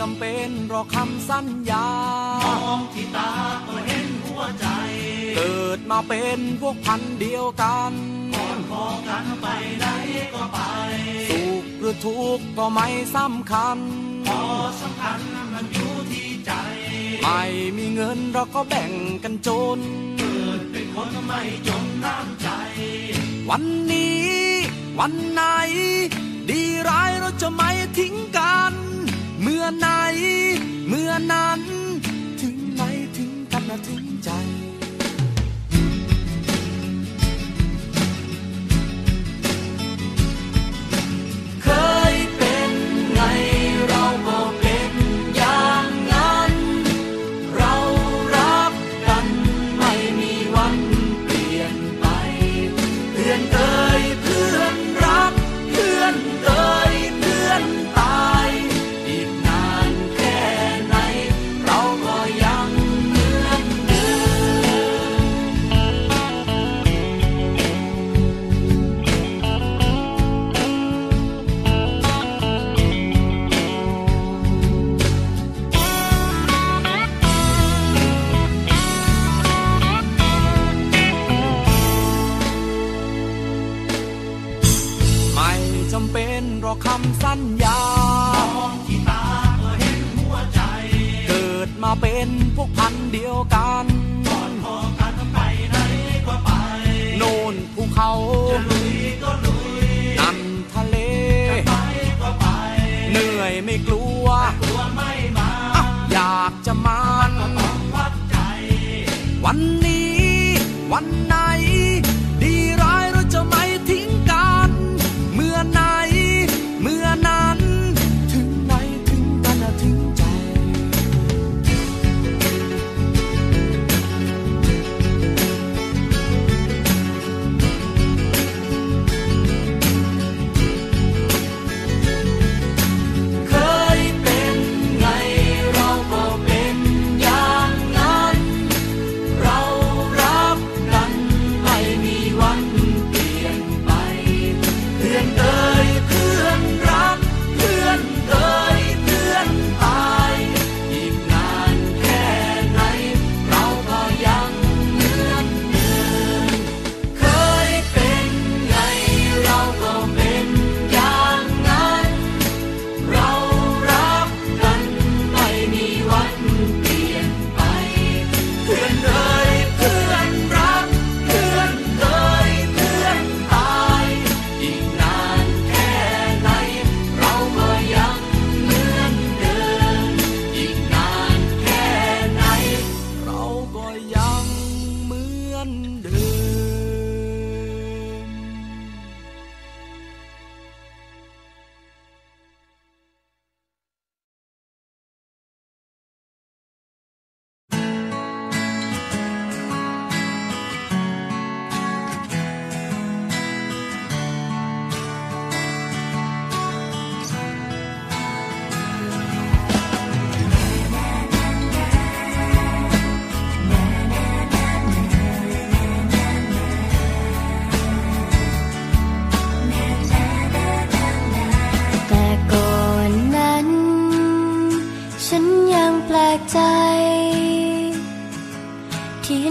จำเป็นรอคำสัญญามองที่ตาก็เห็นหัวใจ เกิดมาเป็นพวกพันเดียวกันก่อนพอกันไปไหนก็ไป สุขหรือทุกข์ก็ไม่สำคัญพอสำคัญมันอยู่ที่ใจ ไม่มีเงินเราก็แบ่งกันจน เกิดเป็นคนไม่จนน้ำใจ วันนี้ วันไหน ดีร้ายเราจะไม่ทิ้งกัน เมื่อไหน เมื่อนั้น ถึงไหนถึงกันนะถึงใจเตือนเธอ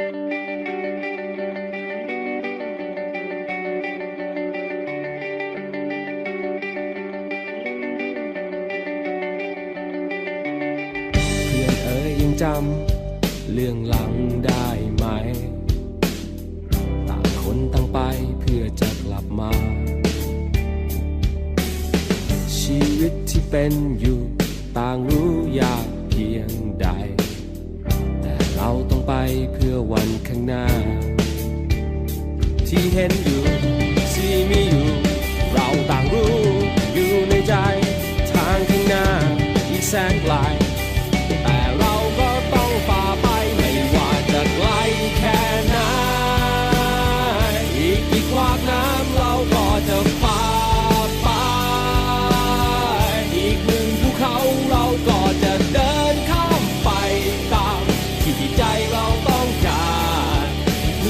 จำเรื่องหลังได้ไหม ต่างคนต่างไปเพื่อจะกลับมา ชีวิตที่เป็นอยู่ต่างรู้อยาก เพื่อวันข้างหน้า ที่เห็นอยู่ที่มีอยู่ เราต่างรู้อยู่ในใจ ทางข้างหน้าอีกแสนไกล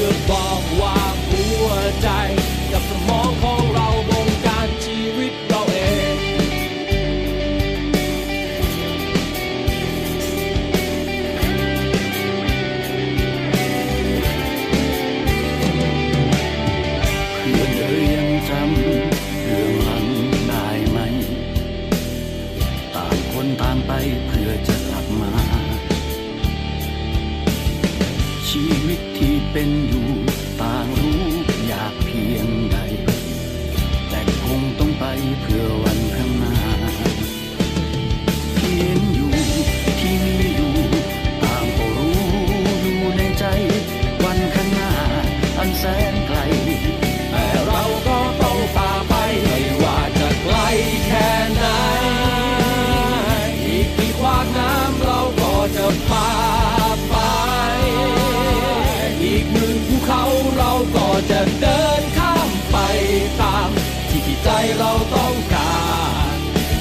พื่อบอกว่าหัวใจ กับสมองของเราบงการชีวิตเราเอง เพื่อนเอ๋ยยังจำเรื่องหลังได้ไหม ต่างคนต่างไปเพื่อ ตที่ ใจเราต้องการ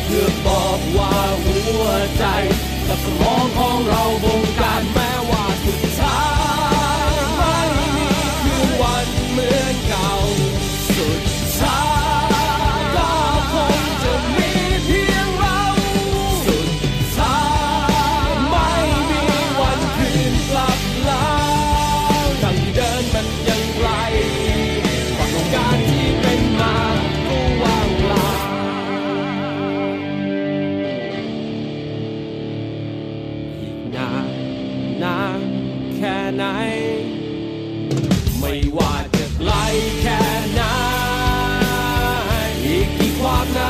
เพื่อบอกว่าหัวใจกับสมองของเราบงการ partner.